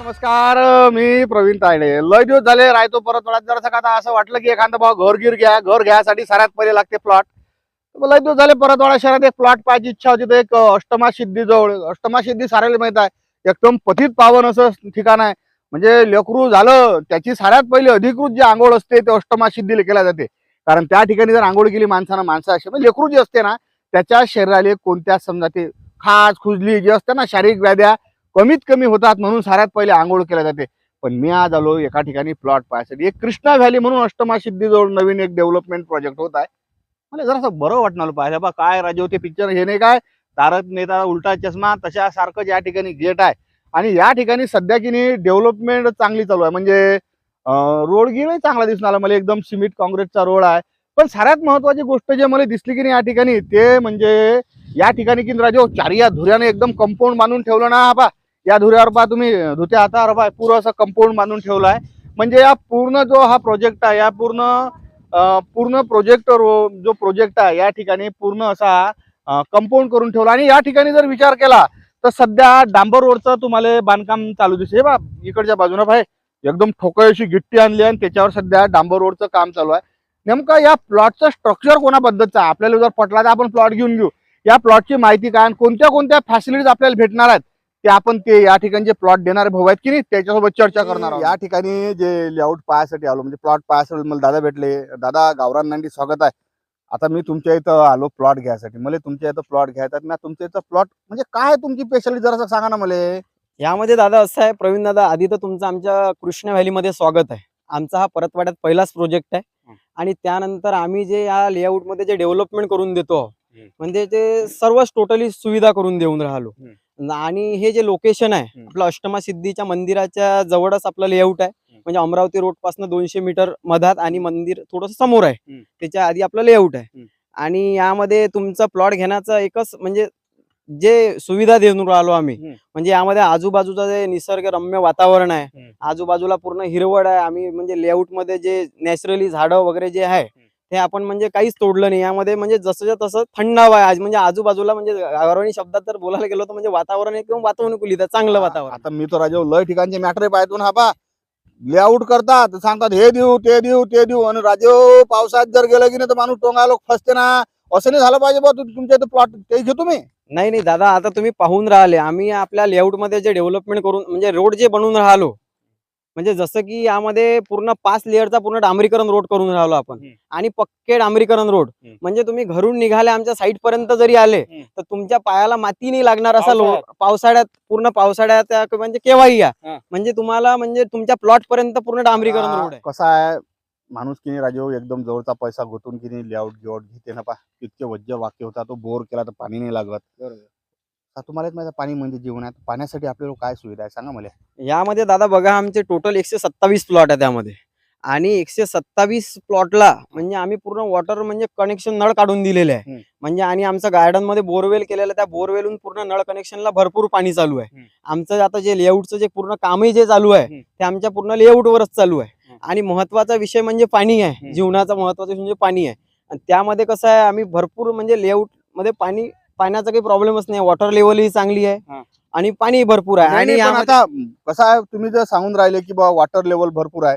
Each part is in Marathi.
नमस्कार मी प्रवीण तायडे. लय दिवस झाले राहतो परत थोड्यात जर का असं वाटलं की एखादा भाऊ घर गिर घ्या घर घ्यायसाठी सगळ्यात पहिले लागते प्लॉट लय दिवस झाले परत थोडा शहरात एक प्लॉट पाहायची इच्छा होती तर एक अष्टमा सिद्धी जवळ अष्टमा सिद्धी साऱ्याला माहीत आहे. एकदम पथित पावन असं ठिकाण आहे. म्हणजे लेकरू झालं त्याची साऱ्यात पहिले अधिकृत जी आंघोळ असते ते अष्टमा सिद्धीला केल्या जाते. कारण त्या ठिकाणी जर आंघोळ केली माणसानं माणसं असे म्हणजे लेकरू जे असते ना त्याच्या शरीराला कोणत्या समजा ते खाज खुजली जी असते ना शारीरिक व्याध्या कमीत कमी होतात म्हणून साऱ्यात पहिले आंघोळ केल्या जाते. पण मी आज आलो एका ठिकाणी प्लॉट पाहायसाठी. एक कृष्णा व्हॅली म्हणून अष्टमा सिद्धीजवळ नवीन एक डेव्हलपमेंट प्रोजेक्ट होत आहे. मला जरासं बरं वाटणार पाहायला. बा काय राजे होते पिक्चर हे नाही काय? तारक नेता उलटा चष्मा तशा सारखं या ठिकाणी गेट आहे. आणि या ठिकाणी सध्या की नाही डेव्हलपमेंट चांगली चालू आहे. म्हणजे रोड गिरही चांगला दिसून आला मला. एकदम सिमेंट काँग्रेसचा रोड आहे. पण सगळ्यात महत्वाची गोष्ट जे मला दिसली की नाही या ठिकाणी ते म्हणजे या ठिकाणी की राजे चारिया धुऱ्याने एकदम कंपाऊंड बांधून ठेवलं ना बा या धुऱ्यावर पहा तुम्ही धुत्या हातावर पहा पूर्ण असं कंपाऊंड बांधून ठेवलं आहे म्हणजे या पूर्ण जो हा प्रोजेक्ट आहे या पूर्ण पूर्ण प्रोजेक्ट जो प्रोजेक्ट आहे या ठिकाणी पूर्ण असा कंपाऊंड करून ठेवला. आणि या ठिकाणी जर विचार केला तर सध्या डांबर रोडचं तुम्हाला बांधकाम चालू दिसते हे बा इकडच्या बाजूनं भाई एकदम ठोकळ अशी गिट्टी आणली आणि त्याच्यावर सध्या डांबर रोडचं काम चालू आहे. नेमकं या प्लॉटचं स्ट्रक्चर कोणाबद्दलचं आहे? आपल्याला जर पटला तर आपण प्लॉट घेऊन घेऊ. या प्लॉटची माहिती काय आणि कोणत्या कोणत्या फॅसिलिटीज आपल्याला भेटणार आहेत? ते आपण ते या ठिकाणी जे प्लॉट देणारे भाऊ आहेत की नाही त्याच्यासोबत चर्चा करणार आहोत या ठिकाणी जे लेआउट पाहायसाठी आलो म्हणजे प्लॉट पाहायसाठी मला दादा भेटले दादा गावरान नांदी स्वागत आहे आता मी तुमच्या इथं आलो प्लॉट घ्यायसाठी मला तुमच्या इथं प्लॉट घ्यायचा. मी तुमच्या इथं प्लॉट म्हणजे काय तुमची स्पेशालिटी जरा सांगा ना मला यामध्ये दादा असं आहे प्रवीण दादा आधी तर तुमचं आमच्या कृष्ण व्हॅलीमध्ये स्वागत आहे आमचा हा परतवाड्यात पहिलाच प्रोजेक्ट आहे. आणि त्यानंतर आम्ही जे या लेआउटमध्ये जे डेव्हलपमेंट करून देतो हं. म्हणजे ते सर्वच टोटली सुविधा करून देऊन राहिलो. न- आणि हे जे लोकेशन आहे. आपलं अष्टमा सिद्धीच्या मंदिराच्या जवळच आपलं लेआउट आहे. म्हणजे अमरावती रोडपासून दोनशे मीटर मधात आणि मंदिर थोडस समोर आहे. त्याच्या आधी आपलं लेआउट आहे. आणि यामध्ये तुमचा प्लॉट घेण्याचं एकच म्हणजे जे सुविधा देऊन राहिलो आम्ही. म्हणजे यामध्ये आजूबाजूचं जे निसर्गरम्य वातावरण आहे. आजूबाजूला पूर्ण हिरवळ आहे आम्ही म्हणजे लेआउटमध्ये जे नॅचरली झाडं वगैरे जे आहे ते आपण म्हणजे काहीच तोडलं नाही. यामध्ये म्हणजे जसंच्या तसं थंड हवा आहे. आज म्हणजे आजूबाजूला म्हणजे गावरानी शब्दात जर बोलायला गेलो तर म्हणजे वातावरण एकदम वातावरणकुलित आहे चांगलं वातावरण. आता मी तर राजा लय ठिकाणचे मॅटर पाहतो ना हा लेआउट करतात. सांगतात हे देऊ ते देऊ ते देऊ. आणि राजे पावसात जर गेलं की नाही तर माणूस टोंगा लोक फसते ना. असं नाही झालं पाहिजे बा तु- तुमच्या इथं प्लॉट ते घेतो मी नाही नाही दादा आता तुम्ही पाहून राहिले. आम्ही आपल्या लेआउटमध्ये जे डेव्हलपमेंट करून म्हणजे रोड जे बनवून राहिलो म्हणजे जसं की यामध्ये पूर्ण पाच लेअरचा पूर्ण डांबरीकरण रोड करून राहिलो आपण. आणि पक्के डांबरीकरण रोड. म्हणजे तुम्ही घरून निघाले आमच्या साईट पर्यंत जरी आले. तर तुमच्या पायाला माती नाही लागणार असा लो पावसाळ्यात. पूर्ण पावसाळ्यात त्या- म्हणजे केव्हाही या हा. म्हणजे तुम्हाला म्हणजे तुमच्या प्लॉट पर्यंत पूर्ण डांबरीकरण रोड आहे कसा आहे माणूस की नाही राजे एकदम जवळचा पैसा गुंतून की नाही लेआउट गिआउट घेते ना पा इतके वज्र वाक्य होता तो बोर केला तर पाणी नाही लागत आता तुम्हाला एक माहिती पाणी म्हणजे जीवन आहे पाण्यासाठी आपल्याला काय सुविधा आहे सांगा मला यामध्ये दादा बघा आमचे टोटल एकशे सत्तावीस प्लॉट आहे त्यामध्ये आणि एकशे सत्तावीस प्लॉटला म्हणजे आम्ही पूर्ण वॉटर म्हणजे कनेक्शन नळ काढून दिलेले आहे. म्हणजे आणि आमचं गार्डनमध्ये बोरवेल केलेलं त्या बोरवेलून पूर्ण नळ कनेक्शनला भरपूर पाणी चालू आहे. आमचं आता जे लेआउटचं जे पूर्ण कामही जे चालू आहे. ते आमच्या पूर्ण लेआउटवरच चालू आहे. आणि महत्त्वाचा विषय म्हणजे पाणी आहे. जीवनाचा महत्त्वाचा विषय म्हणजे पाणी आहे आणि त्यामध्ये कसं आहे आम्ही भरपूर म्हणजे लेआउटमध्ये पाणी पाण्याचा काही प्रॉब्लेमच नाही. वॉटर चांगली हा. आहे. आणि पाणी भरपूर आहे. आणि आता कसं आहे तुम्ही जर सांगून राहिले की बा वॉटर लेवल भरपूर आहे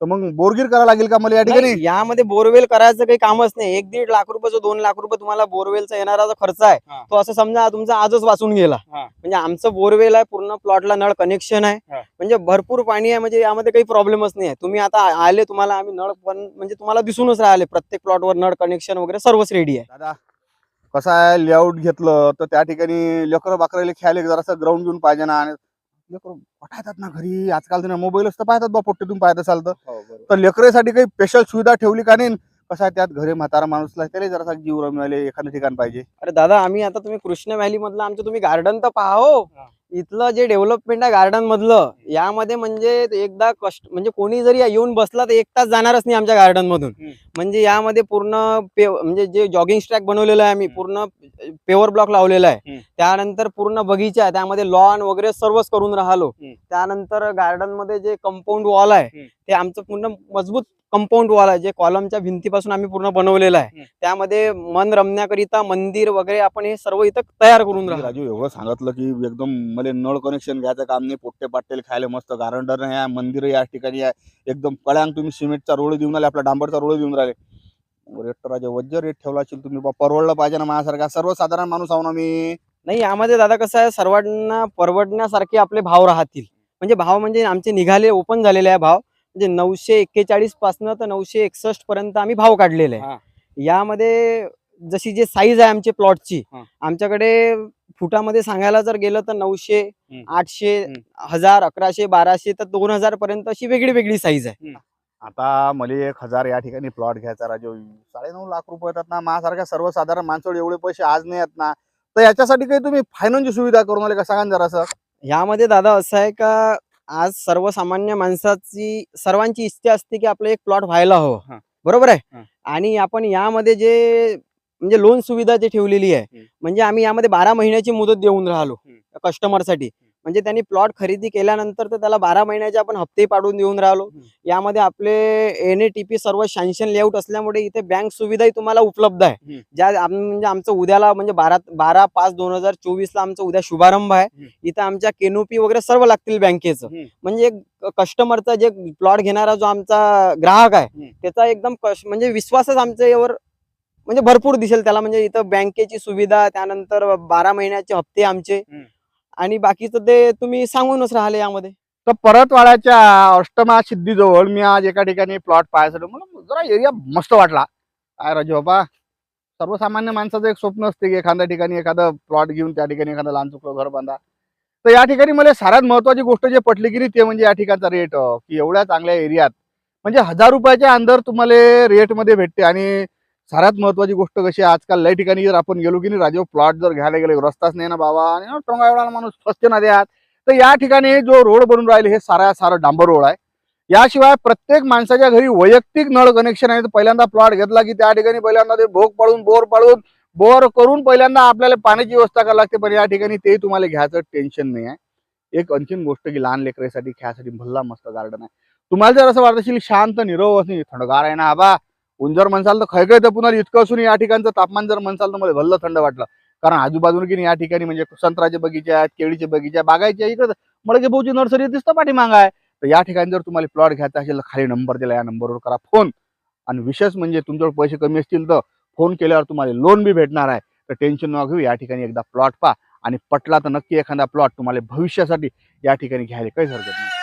तर मग बोरगिर करावं लागेल का मला या ठिकाणी? यामध्ये बोरवेल करायचं काही कामच नाही. एक दीड लाख रुपये जो दोन लाख रुपये तुम्हाला बोरवेलचा येणारा जो खर्च आहे. तो असं समजा तुमचा आजच वाचून गेला. म्हणजे आमचं बोरवेल आहे पूर्ण प्लॉटला नळ कनेक्शन आहे. म्हणजे भरपूर पाणी आहे म्हणजे यामध्ये काही प्रॉब्लेमच नाही आहे. तुम्ही आता आले तुम्हाला आम्ही नळ पण म्हणजे तुम्हाला दिसूनच राहिले प्रत्येक प्लॉटवर नळ कनेक्शन वगैरे सर्वच रेडी आहे. दादा कसं आहे लेआउट घेतलं तर त्या ठिकाणी लेकर बाकराले खेळायला जरासं ग्राउंड घेऊन पाहिजे ना. आणि लेकर पाठवतात ना घरी. आजकाल तुम्ही मोबाईलच तर पाहतात बा पोट्टे तुम्ही पाहत असाल तर. तर लेकरासाठी काही स्पेशल सुविधा ठेवली का नाही? कसं आहे त्यात घरी म्हातारा माणूसला त्याला जरासा जीव रमवायला एखादं ठिकाण पाहिजे. अरे दादा आम्ही आता तुम्ही कृष्ण व्हॅली मधलं आमचं तुम्ही गार्डन तर पहा हो. हा. इथलं जे डेव्हलपमेंट आहे गार्डन मधलं यामध्ये म्हणजे एकदा कष्ट म्हणजे कोणी जरी येऊन बसला तर एक तास जाणारच नाही आमच्या गार्डन मधून. म्हणजे यामध्ये पूर्ण म्हणजे जे जॉगिंग ट्रॅक बनवलेलं आहे आम्ही. पूर्ण पेवर ब्लॉक लावलेला आहे. त्यानंतर पूर्ण बगीचा आहे त्यामध्ये लॉन वगैरे सर्वच करून राहिलो. त्यानंतर गार्डनमध्ये जे कंपाऊंड वॉल आहे. ते आमचं पूर्ण मजबूत कंपाऊंड वॉल आहे जे कॉलमच्या भिंतीपासून आम्ही पूर्ण बनवलेलं आहे. त्यामध्ये मन रमण्याकरिता मंदिर वगैरे आपण हे सर्व इथं तयार करून राहिलो राजू एवढं सांगितलं की एकदम मला नळ कनेक्शन घ्यायचं काम नाही पोट्टे पाट्टेल खायला मस्त गार्डन आहे मंदिर या ठिकाणी आहे. एकदम कळ्यांग तुम्ही सिमेंटचा रोड देऊन राहिले आपला डांबरचा रोड देऊन राहिले. रेट राजा वज्र रेट ठेवला असेल तुम्ही परवडलं पाहिजे ना माझ्यासारखा सर्वसाधारण माणूस आहो ना मी. नाही यामध्ये दादा कसं आहे सर्वांना परवडण्यासारखे आपले भाव राहतील. म्हणजे भाव म्हणजे आमचे निघाले ओपन झालेले आहे भाव. म्हणजे नऊशे एक्केचाळीस पासन तर नऊशे एकसष्ट पर्यंत आम्ही भाव काढलेले. आहे यामध्ये जशी जे साईज आहे आमची प्लॉटची. आमच्याकडे फुटामध्ये सांगायला जर गेलं तर नऊशे. आठशे. हजार अकराशे बाराशे तर दोन हजार पर्यंत अशी वेगळी वेगळी साईज आहे आता मला एक हजार या ठिकाणी प्लॉट घ्यायचा राजू साडेनऊ लाख रुपये येतात ना माझ्यासारख्या सर्वसाधारण माणसावर एवढे पैसे आज नाही येत ना तर याच्यासाठी काही तुम्ही फायनान्सची सुविधा करून आले का सांगा ना जरासं यामध्ये दादा असं आहे का आज सर्वसामान्य माणसाची सर्वांची इच्छा असते की आपलं एक प्लॉट व्हायला हा. हवं बरोबर. आहे आणि आपण यामध्ये जे म्हणजे लोन सुविधा जे ठेवलेली आहे. म्हणजे आम्ही यामध्ये बारा महिन्याची मुदत देऊन राहिलो. कस्टमरसाठी म्हणजे त्यांनी प्लॉट खरेदी केल्यानंतर तर त्याला बारा महिन्याचे आपण हप्ते पाडून देऊन राहिलो. यामध्ये आपले एन ए टी पी सर्व सँक्शन लेआउट असल्यामुळे इथे बँक सुविधाही तुम्हाला उपलब्ध आहे. ज्या म्हणजे आमचं उद्याला म्हणजे बारा बारा पाच दोन हजार चोवीस ला आमचं उद्या शुभारंभ आहे. इथं आमच्या केनोपी वगैरे सर्व लागतील बँकेचं. म्हणजे कस्टमरचा जे प्लॉट घेणारा जो आमचा ग्राहक आहे. त्याचा एकदम म्हणजे विश्वासच आमच्या यावर म्हणजे भरपूर दिसेल त्याला म्हणजे इथं बँकेची सुविधा त्यानंतर बारा महिन्याचे हप्ते आमचे. आणि बाकीचं ते तुम्ही सांगूनच राहिले यामध्ये. तर परतवाड्याच्या अष्टमा सिद्धीजवळ मी आज एका ठिकाणी प्लॉट पाहायसाठी म्हणून जरा एरिया मस्त वाटला. काय राजू बाबा? सर्वसामान्य माणसाचं एक स्वप्न असते की एखाद्या ठिकाणी एखादं प्लॉट घेऊन त्या ठिकाणी एखादं लहान चुकलं घर बांधा. तर या ठिकाणी मला सर्वात महत्वाची गोष्ट जे पटली की नाही ते म्हणजे या ठिकाणचा रेट की एवढ्या चांगल्या एरियात म्हणजे हजार रुपयाच्या अंदर तुम्हाला रेटमध्ये भेटते आणि सर्वात महत्वाची गोष्ट कशी आजकाल लय ठिकाणी जर आपण गेलो की नाही राजीव प्लॉट जर घ्यायला गेले रस्ताच नाही ना बाबा आणि टोंगा एवढा माणूस फसते ना द्यात तर या ठिकाणी जो रोड बनून राहिले हे सारा सारा डांबर रोड आहे. याशिवाय प्रत्येक माणसाच्या घरी वैयक्तिक नळ कनेक्शन आहे. पहिल्यांदा प्लॉट घेतला की त्या ठिकाणी पहिल्यांदा ते भोग पाडून बोर पाडून बोर करून पहिल्यांदा आपल्याला पाण्याची व्यवस्था करावी लागते. पण या ठिकाणी ते तुम्हाला घ्यायचं टेन्शन नाही आहे. एक अंतिम गोष्ट की लहान लेकरासाठी खेळासाठी भल्ला मस्त गार्डन आहे. तुम्हाला जर असं वाटत असेल शांत निरव असेल थंडगार आहे ना आबा ऊन जर म्हणसाल तर खै तर पुन्हा इतकं असून या ठिकाणचं तापमान जर म्हणसाल तर मला भल्लं थंड वाटलं. कारण आजूबाजून की या ठिकाणी म्हणजे संत्र्याचे बगीचे आहेत केळीचे बगीचे आहे, बागायचे आहे. इकडे मडके भाऊची नर्सरी दिसतं पाठीमागा आहे. तर या ठिकाणी जर तुम्हाला प्लॉट घ्यायचा असेल तर खाली नंबर दिला या नंबरवर करा फोन आणि विशेष म्हणजे तुमच्याकडे पैसे कमी असतील तर फोन केल्यावर तुम्हाला लोन बी भेटणार आहे. तर टेन्शन न घेऊ या ठिकाणी एकदा प्लॉट पा आणि पटला तर नक्की एखादा प्लॉट तुम्हाला भविष्यासाठी या ठिकाणी घ्यायला काहीच हरकत नाही.